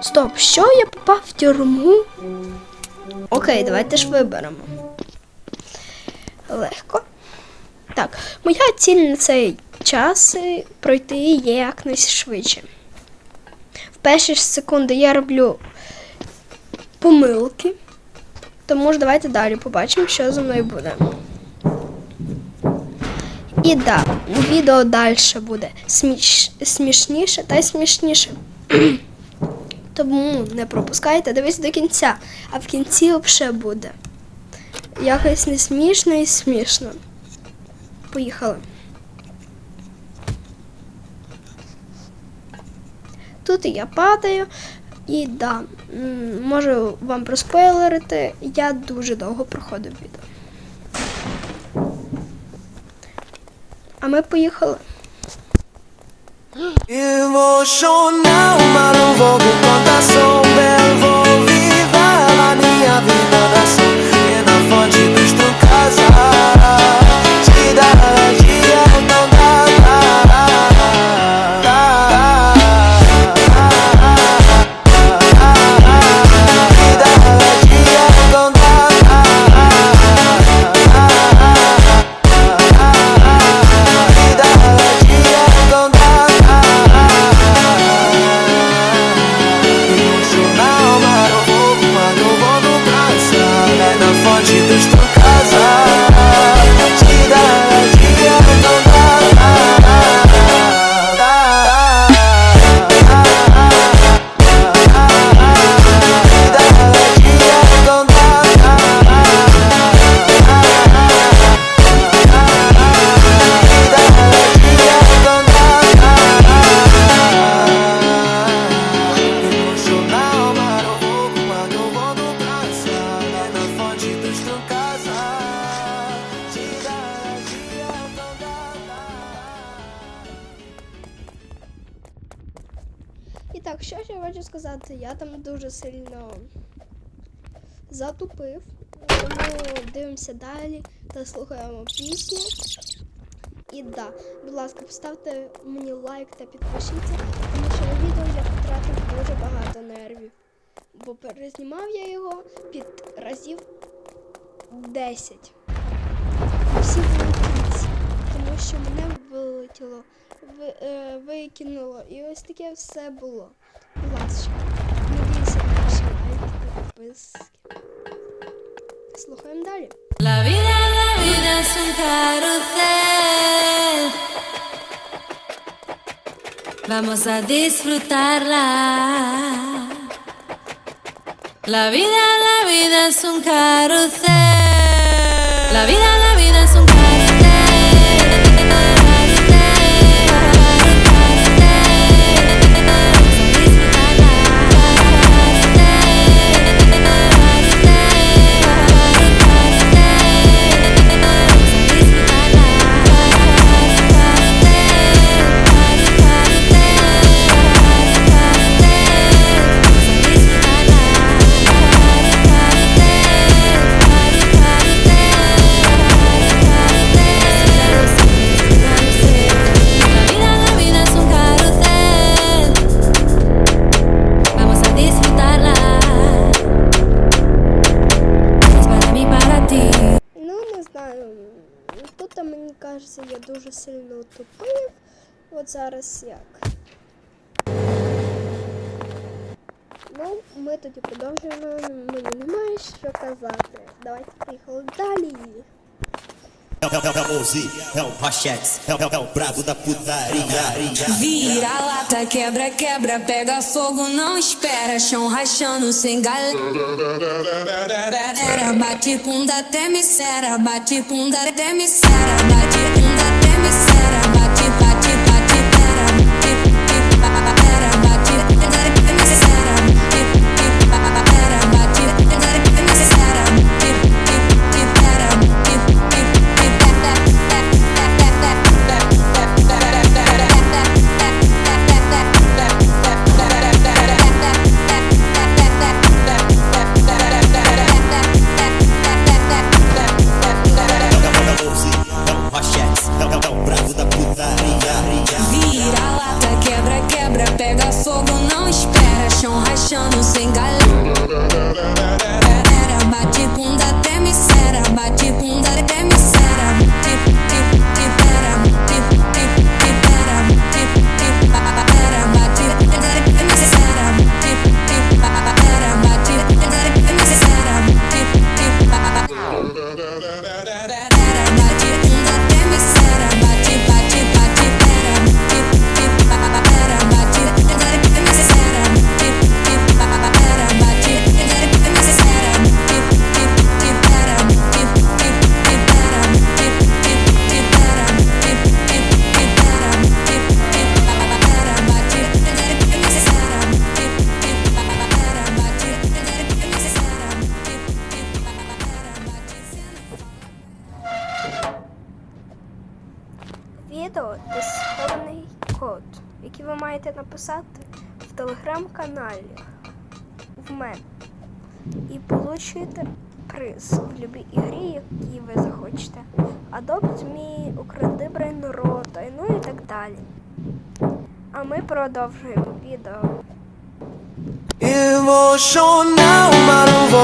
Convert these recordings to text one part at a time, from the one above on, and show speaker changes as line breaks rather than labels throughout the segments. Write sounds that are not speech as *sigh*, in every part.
Стоп, що я попав в тюрму? Окей, давайте ж виберемо. Легко. Так, моя ціль на цей час пройти якнайшвидше. В перші ж секунди я роблю помилки. Тому ж давайте далі побачимо, що зі мною буде. І да, відео далі буде сміш... смішніше та й смішніше. *clears throat* Тому не пропускайте, дивись до кінця, а в кінці взагалі буде. Якось не смішно і смішно. Поїхали. Тут я падаю, і да, можу вам проспойлерити, я дуже довго проходив відео. А ми поїхали.
Emocional, maluco, quando sou vou.
Сказати? Я там дуже сильно затупив. Тому дивимося далі та слухаємо пісню. І да, будь ласка, поставте мені лайк та підпишіться, тому що на відео я потратив дуже багато нервів. Бо перезнімав я його під разів 10. І всі були тому що мене вилетіло, ви, е, викинуло. І ось таке все було. Слухаємо далі.
La vida, la vida es un carrusel. Vamos a disfrutarla. La vida, la vida es un carrusel. La vida, la
Тут мені кажеться, я дуже сильно утопив. От зараз як. Ну, ми тоді продовжуємо. Мені немає що казати. Давайте поїхали далі.
É o, é, o- é o Mozi, é o Pachetes, é o, é o brabo da putaria.
Vira lata, quebra, quebra, pega fogo, não espera. Chão rachando sem galera. Bate bunda até me cera, bate bunda até me cera, bate bunda até me cera,
відео, де схований код, який ви маєте написати в телеграм-каналі в мене. І получите приз в любій ігрі, які ви захочете. Adopt Me, укради брейн рота, ну і так далі. А ми продовжуємо відео.
Eu vou
chorar uma novo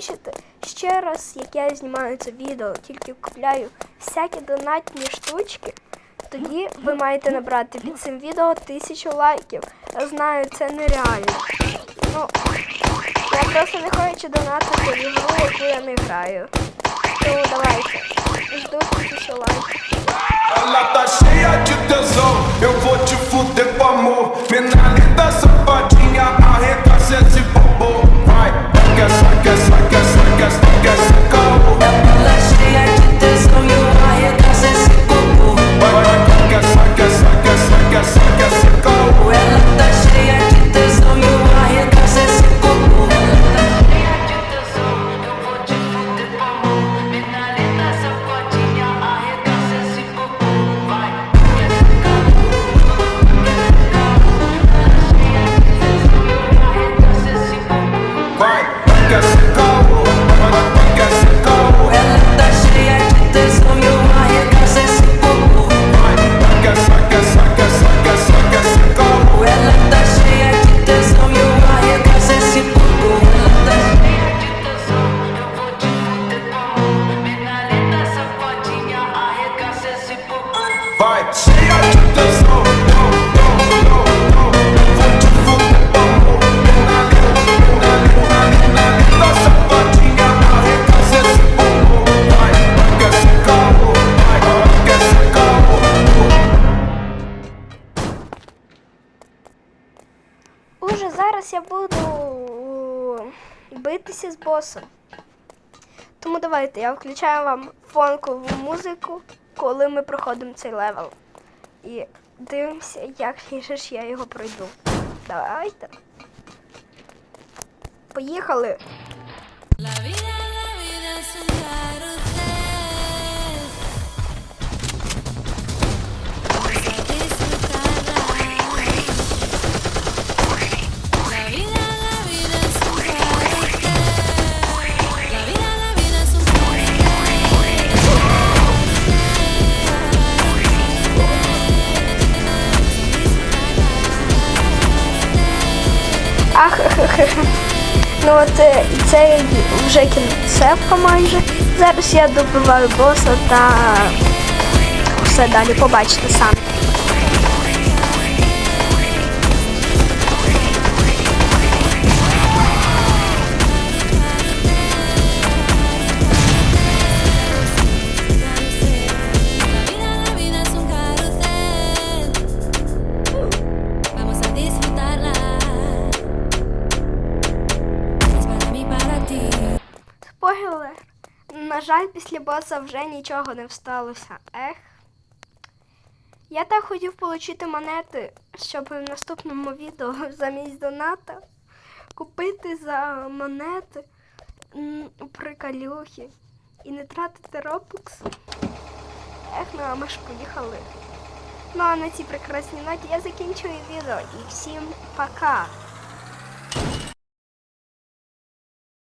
побачите ще раз, як я знімаю це відео, тільки купляю всякі донатні штучки. Тоді ви маєте набрати під цим відео тисячу лайків. Я знаю, це нереально. Ну, я просто не хочу донатити ігру, яку я не граю. Тому давайте. Жду тисячу лайків.
Ela tá cheia de tesão, eu vou te fuder com amor.
Menina голосу. Тому давайте я включаю вам фонкову музику, коли ми проходимо цей левел. І дивимося, як же ж я його пройду. Давайте. Поїхали!
Ну от е, це вже кінцевка майже. Зараз я добиваю боса та все далі побачите самі. Після боса вже нічого не всталося. Ех. Я так хотів отримати монети, щоб в наступному відео *laughs* замість доната купити за монети м, приколюхи і не тратити робокс. Ех, ну а ми ж поїхали. Ну а на цій прекрасній ноті я закінчую відео і всім пока!